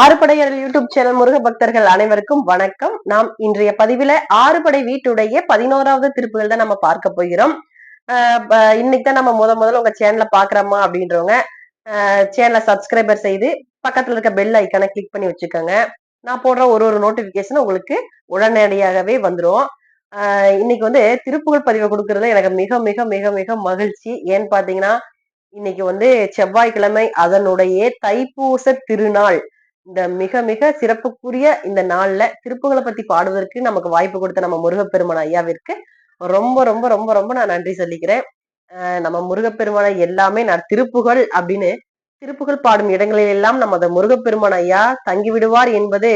ஆறுபடையர் YouTube channel Muruga பக்தர்கள் அனைவருக்கும் வணக்கம். நாம் இன்றைய பதிவில ஆறுபடை வீட்டுடைய பதினோராவது திருப்புகள் தான் நம்ம பார்க்க போகிறோம். இன்னைக்கு தான் நம்ம முத முதல்ல உங்க சேனலை பாக்குறோமா அப்படின்றவங்க சேனலை சப்ஸ்கிரைபர் செய்து பக்கத்துல இருக்க பெல் ஐக்கனை கிளிக் பண்ணி வச்சுக்கோங்க. நான் போடுற ஒரு ஒரு நோட்டிபிகேஷன் உங்களுக்கு உடனடியாகவே வந்துடும் இன்னைக்கு வந்து திருப்புகள் பதிவை கொடுக்கறது எனக்கு மிக மிக மிக மிக மகிழ்ச்சி. ஏன்னு பாத்தீங்கன்னா இன்னைக்கு வந்து செவ்வாய்க்கிழமை அதனுடைய தைப்பூச திருநாள். இந்த மிக மிக சிறப்புக்குரிய இந்த நாள்ல திருப்புகளை பத்தி பாடுவதற்கு நமக்கு வாய்ப்பு கொடுத்த நம்ம முருகப்பெருமான் ஐயாவிற்கு ரொம்ப ரொம்ப ரொம்ப ரொம்ப நான் நன்றி சொல்லிக்கிறேன். நம்ம முருகப்பெருமானை எல்லாமே நான் திருப்புகள் அப்படின்னு திருப்புகள் பாடும் இடங்களில் எல்லாம் நமது முருகப்பெருமான் ஐயா தங்கி விடுவார் என்பது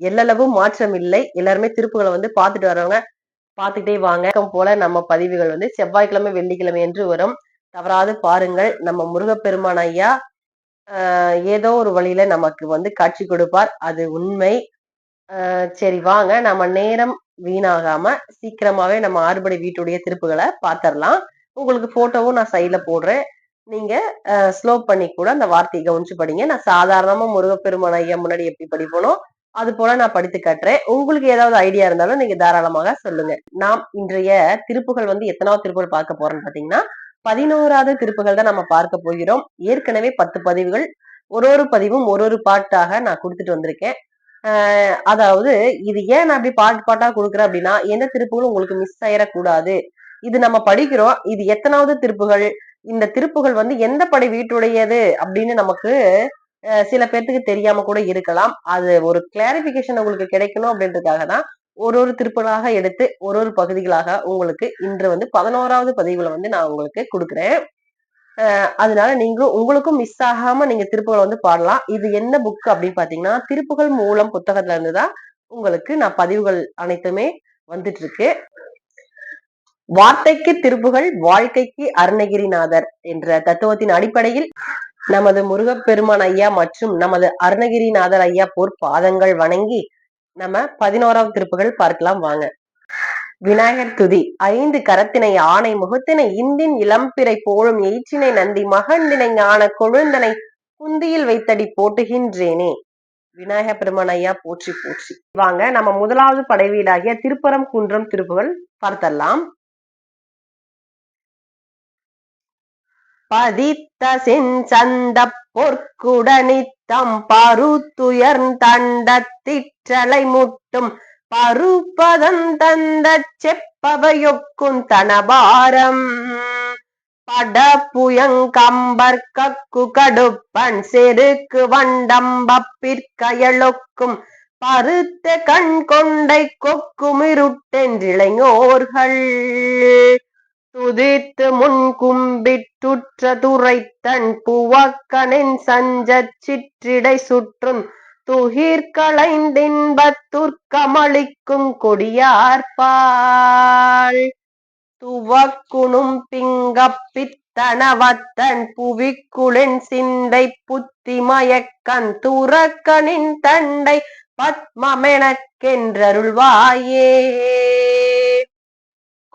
எல்லளவும் மாற்றம் இல்லை. எல்லாருமே திருப்புகளை வந்து பார்த்துட்டு வரவங்க பார்த்துட்டே வாங்க. போல நம்ம பதிவுகள் வந்து செவ்வாய்க்கிழமை வெள்ளிக்கிழமை என்று வரும். தவறாது பாருங்கள். நம்ம முருகப்பெருமான் ஐயா ஏதோ ஒரு வழியில நமக்கு வந்து காட்சி கொடுப்பார். அது உண்மை. ஆஹ் சரி வாங்க. நம்ம நேரம் வீணாகாம சீக்கிரமாவே நம்ம ஆறுபடை வீட்டுடைய திருப்புகளை பாத்திரலாம். உங்களுக்கு போட்டோவும் நான் சைட்ல போடுறேன். நீங்க ஸ்லோ பண்ணி கூட அந்த வார்த்தையை கவனிச்சு படிங்க நான் சாதாரணமா முருகப்பெருமான ஐயா முன்னாடி எப்படி படிப்போனோ அது போல நான் படித்து கட்டுறேன். உங்களுக்கு ஏதாவது ஐடியா இருந்தாலும் நீங்க தாராளமாக சொல்லுங்க. நாம் இன்றைய திருப்புகள் வந்து எத்தனாவது திருப்புகள் பார்க்க போறோம்னு பாத்தீங்கன்னா பதினோராவது திருப்புகள் தான் நம்ம பார்க்க போகிறோம். ஏற்கனவே பத்து பதிவுகள் ஒரு ஒரு பதிவும் ஒரு ஒரு பாட்டாக நான் கொடுத்துட்டு வந்திருக்கேன். ஆஹ் அதாவது இது ஏன் நான் அப்படி பாட்டு பாட்டா கொடுக்குறேன் அப்படின்னா எந்த திருப்புகளும் உங்களுக்கு மிஸ் ஆயிடக்கூடாது இது நம்ம படிக்கிறோம். இது எத்தனாவது திருப்புகள்? இந்த திருப்புகள் வந்து எந்த படை வீட்டுடையது அப்படின்னு நமக்கு சில பேர்த்துக்கு தெரியாம கூட இருக்கலாம். அது ஒரு கிளாரிபிகேஷன் உங்களுக்கு கிடைக்கணும் அப்படின்றதுக்காக தான் ஒரு ஒரு திருப்புகளாக எடுத்து ஒரு ஒரு பகுதிகளாக உங்களுக்கு இன்று வந்து பதினோராவது பதிவுல வந்து நான் உங்களுக்கு கொடுக்குறேன். அதனால நீங்க உங்களுக்கும் மிஸ் ஆகாம நீங்க திருப்புகள் வந்து பாடலாம். இது என்ன புக் அப்படின்னு பாத்தீங்கன்னா திருப்புகள் மூலம் புத்தகத்துல இருந்துதான் உங்களுக்கு நான் பதிவுகள் அனைத்துமே வந்துட்டு இருக்கு வார்த்தைக்கு திருப்புகள் வாழ்க்கைக்கு அருணகிரிநாதர் என்ற தத்துவத்தின் அடிப்படையில் நமது முருகப்பெருமான் ஐயா மற்றும் நமது அருணகிரிநாதர் ஐயா போர் பாதங்கள் வணங்கி நம்ம பதினோராவது திருப்புகள் பார்க்கலாம் வாங்க. விநாயகர் துதி ஐந்து கரத்தினை ஆணை முகத்தினை இந்தின் இளம்பிறை போழும் எயிற்றினை நந்தி மகந்தினை ஞான கொழுந்தனை குந்தியில் வைத்தடி போட்டுகின்றேனே. விநாயக பெருமான் ஐயா போற்றி போற்றி. வாங்க நம்ம முதலாவது படைவீடாகிய திருப்பரம் குன்றம் திருப்புகள் பார்த்தரலாம் பதித்த செஞ்சந்த பொற்குடனித்தம் பருத்துயர்ந்தண்டத்திற்றலை முட்டும் பருப்பதந்தந்த செப்பவையொக்கும் தனபாரம். படப்புயங்கம்பர்க்கு கடுப்பன் செருக்கு வண்டம்பப்பிற்கயலொக்கும் பருத்த கண் கொண்டை கொக்குமிருட்டென்றிளைஞர்கள் துதித்து முன் கும்பிட்டுற்ற துரைத்தன் புவக்கனின் சஞ்சச் சிற்றிடை சுற்றும் துகிர்களைந்தின்பத்துர்க்கமளிக்கும் கொடியார்பால் துவக்குணும் பிங்கப்பித்தனவத்தன் புவிக்குளின் சிந்தை புத்தி மயக்கன் துறக்கனின் தண்டை பத்மமெனக்கென்றருள்வாயே.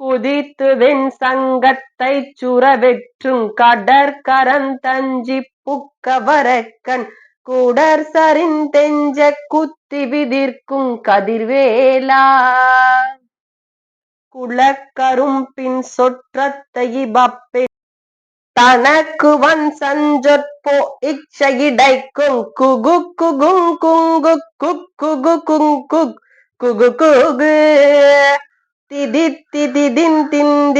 குதித்துவென் சங்கத்தை சுரவெற்றும் கடற்கரந்தஞ்சி புக்கவரக்கன் குடர் சரிந்தெஞ்ச குத்தி விதிர்க்கும் கதிர்வேலா. குளக்கரும் பின் சொற்றத்தை பப்பே தனக்கு வன் சஞ்சொற்போ இச்சையிடைக்கும் குகு குகுங் குங்கு குக்கு குங்கு குகு குகு திதிதின்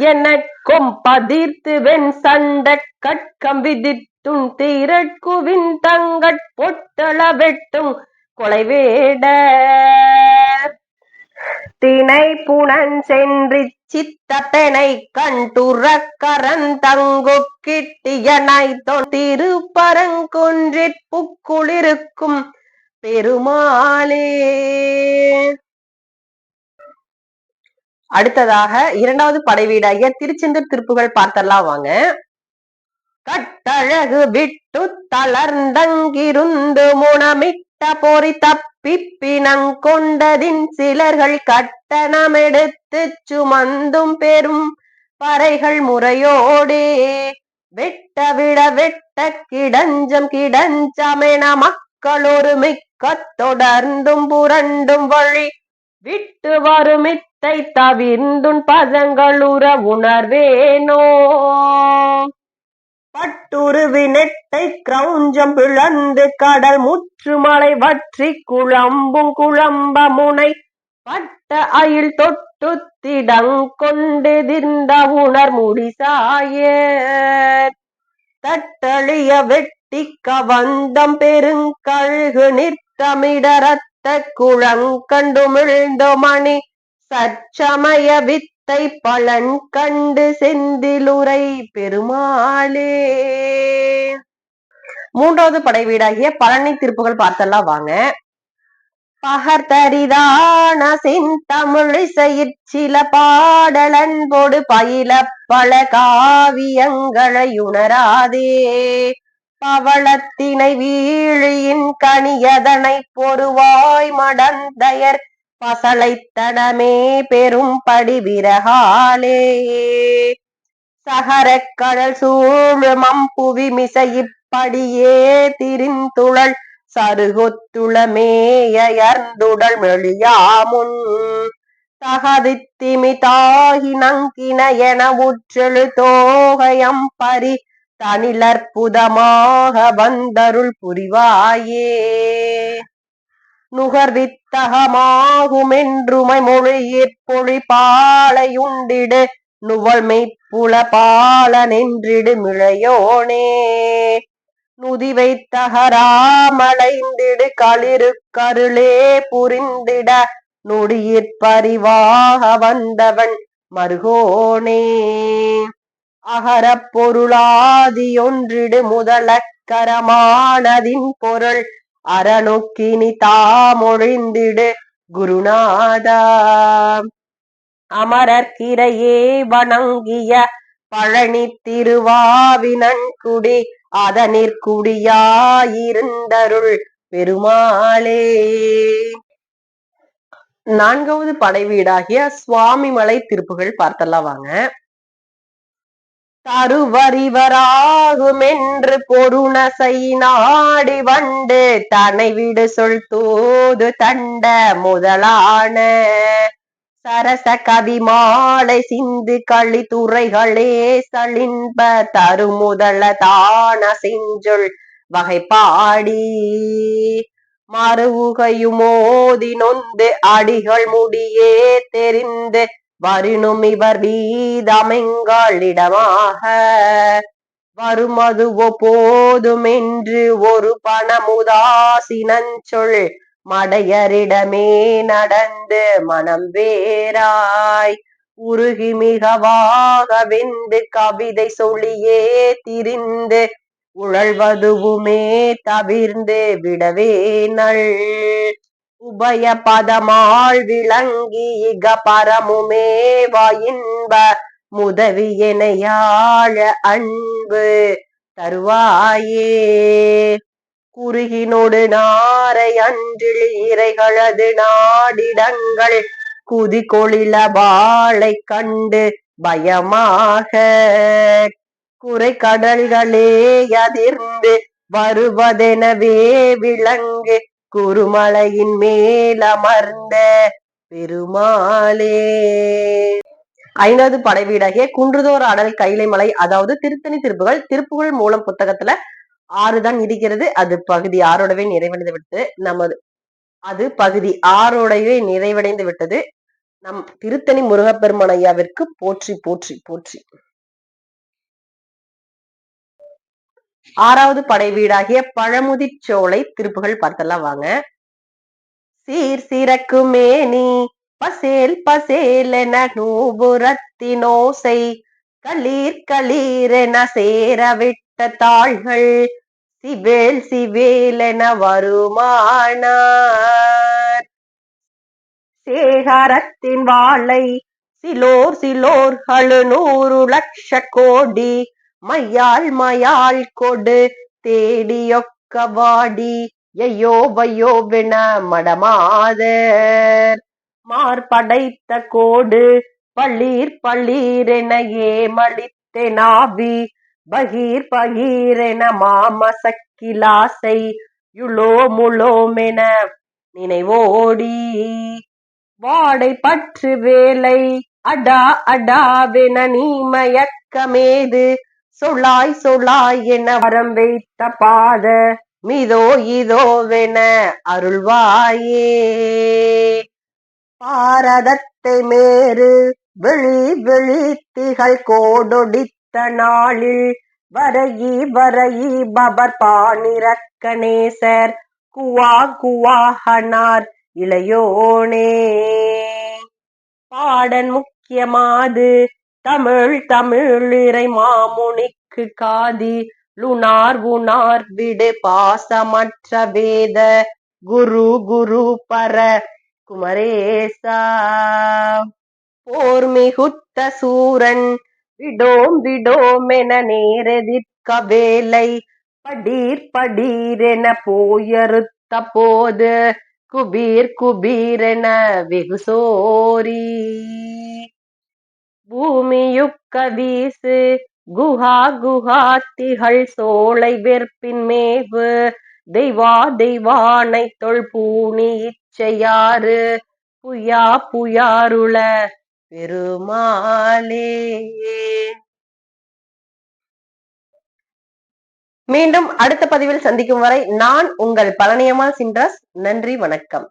எனக்கும் பதிர்த்து வெண் சண்ட கட்கம் விதித்தும் தீரட்குவின் தங்கட் பொட்டள வெட்டும் கொலைவேட திணை புனன் சென்றி சித்த பெனை கண்டுறக்கரந்தங்கு கிட்டியனை தொன் திருப்பரங்குன்றிற் புக்குளிருக்கும் பெருமாளே. அடுத்ததாக இரண்டாவது படைவீடாகிய திருச்செந்தூர் திருப்புகள் பார்த்தரலாம் வாங்க. கட்டழகு விட்டு தளர்ந்தங்கிருந்து முனமிட்ட பொறி கொண்டதின் சிலர்கள் கட்டணமெடுத்து சுமந்தும் பெரும் பறைகள் முறையோடே. வெட்ட விட வெட்ட கிடஞ்சம் கிடஞ்சமென மக்கள் ஒரு மிக்க தொடர்ந்தும் புரண்டும் வழி விட்டு வருமித்தை தவிர்ந்துன் பதங்களுற உணர்வேனோ? பட்டுருவி நெட்டை கிரௌஞ்சம் பிளந்து கடல் முற்றுமலை வற்றி குழம்பும் குழம்ப முனை பட்ட அயில் தொட்டு திடங்கொண்டெதிர்ந்த உணர் முடிசாய தட்டழிய வெட்டி கவந்தம் பெருங்கழுகு நிற்தமிடரத்த குழங்கண்டுமிழ்ந்த மணி. சச்சமய வித்தை பலன் கண்டு செந்திலுரை பெருமாளே. மூன்றாவது படை வீடாகிய பழனி திருப்புகள் பார்த்தெல்லாம் வாங்க. பகர்தரிதான செந்தமிழிசையிற் சில பாடலன்போடு பயில பல காவியங்களை உணராதே. பவளத்தினை வீழியின் கனியதனை பொறுவாய் மடந்தயர் பசளைத்தனமே பெரும்படி விரகாலே சகரக் கடல் சூழுமம் புவி மிசையிப்படியே திரிந்துழல் சருகொத்துளமேயர்ந்துடல் மெழியாமுன் தகதித்திமி தாகி நங்கின என உற்றெழு தோகயம் பரி தனிலற்புதமாக வந்தருள் புரிவாயே. நுகர்வித்தகமாகுமென்றுமை மொழியிற் பொழி பாலையுண்டிடு புல பாலனென்றிடு மிழையோனே. நுதி களிரு களிறு கருளே புரிந்திட நொடியிற் பரிவாக வந்தவன் மருகோனே. அகரப் பொருளாதியொன்றிடு முதலக்கரமானதின் பொருள். அறநுக்கினி தாமொழிந்திடு குருநாதா. அமரர்கிரையே வணங்கிய பழனி திருவாவினன்குடி அதனிற்குடியாயிருந்தருள் பெருமாளே. நான்காவது படைவீடாகிய சுவாமிமலை திருப்புகள் பார்த்தெல்லாம் வாங்க. தருவறிவராகுமென்று பொருணசை நாடி வண்டு தனை விடு சொல் தூது தண்ட முதலான சரச கவி மாலை சிந்து களி துறைகளே சளின்ப தருமுதல தான செஞ்சொல் வகைப்பாடி. மறுவுகையுமோதி நொந்து அடிகள் முடியே தெரிந்து வரினும் இவர் வீதமெங்களிடமாக. வருமதுவோ போதுமென்று ஒரு பணமுதாசினஞ்சொல் மடையரிடமே நடந்து மனம் வேறாய். உருகி மிகவாக வெந்து கவிதை சொல்லியே திரிந்து உழல்வதுவுமே தவிர்ந்து விடவே நள் உபய பதமாள் விளங்கி இக பரமுமே வாயின்ப முதவி எனையாழ அன்பு தருவாயே. குறுகினோடு நாரை அன்றில் இறைகளது நாடிடங்கள் குதி கொளில வாளை கண்டு பயமாக. குறை கடல்களே அதிர்ந்து வருவதெனவே விளங்கு குருமலையின் மேலமர்ந்த பெருமாளே. ஐந்தாவது படைவீடகே குன்றுதோர் அடல் கைலை மலை அதாவது திருத்தணி திருப்புகள் திருப்புகள் மூலம் புத்தகத்துல ஆறு தான் இருக்கிறது. அது பகுதி ஆறோடவே நிறைவடைந்து விட்டது. நமது அது பகுதி ஆறோடவே நிறைவடைந்து விட்டது. நம் திருத்தணி முருகப்பெருமனையாவிற்கு போற்றி போற்றி போற்றி. ஆறாவது படை வீடாகிய பழமுதிர் சோலை திருப்புகள் பார்த்தெல்லாம் வாங்க. சீர் சிறக்குமே நீ பசேல் பசேலென நூபுரத்தினோசை களீர் களீரென சேரவிட்ட தாள்கள் சிவேல் சிவேலென வருமானார். சேகரத்தின் வாழை சிலோர் சிலோர்களு நூறு லட்ச கோடி மையாள் மயாள் கொடு தேடியொக்க வாடி ஐயோ வையோவென மடமாதர் மார்படைத்த கோடு பள்ளீர் பள்ளீரென ஏமளித்தெனாவி பகீர் பகீரென மாமசக்கிலாசை யுளோ முளோமென நினைவோடி. வாடை பற்று வேலை அடா அடாவென நீ மயக்கமேது சொல்லாய் சொல்லாய் என வரம் வைத்த பாத மிதோ இதோ வென அருள்வாயே. பாரதத்தை மேறு வெளி வெளி திகழ் கோடொடித்த நாளில் வரையி வரையி பபர் பாணிரக்கணேசர் குவா குவாஹனார் இளையோனே. பாடன் முக்கியமாது தமிழ் தமிழிறை மாமுனிக்கு காதி லுனார் உனார் விடு பாசமற்ற வேத குரு குரு பர குமரேசா. போர் மிகுத்த சூரன் விடோம் விடோமென நேரெதிர்க்க வேலை படீர் படீரென போயறுத்த போது குபீர் குபீரென வெகு சோரி. பூமியுக்கவீசு குஹா குஹா திகழ் சோலை வெற்பின் மேவு. தெய்வா தெய்வானை தொல் பூணி இச்சையாறு புயா புயாருள பெருமாளே. மீண்டும் அடுத்த பதிவில் சந்திக்கும் வரை நான் உங்கள் பழனியம்மாள் சின்ராஸ் நன்றி வணக்கம்.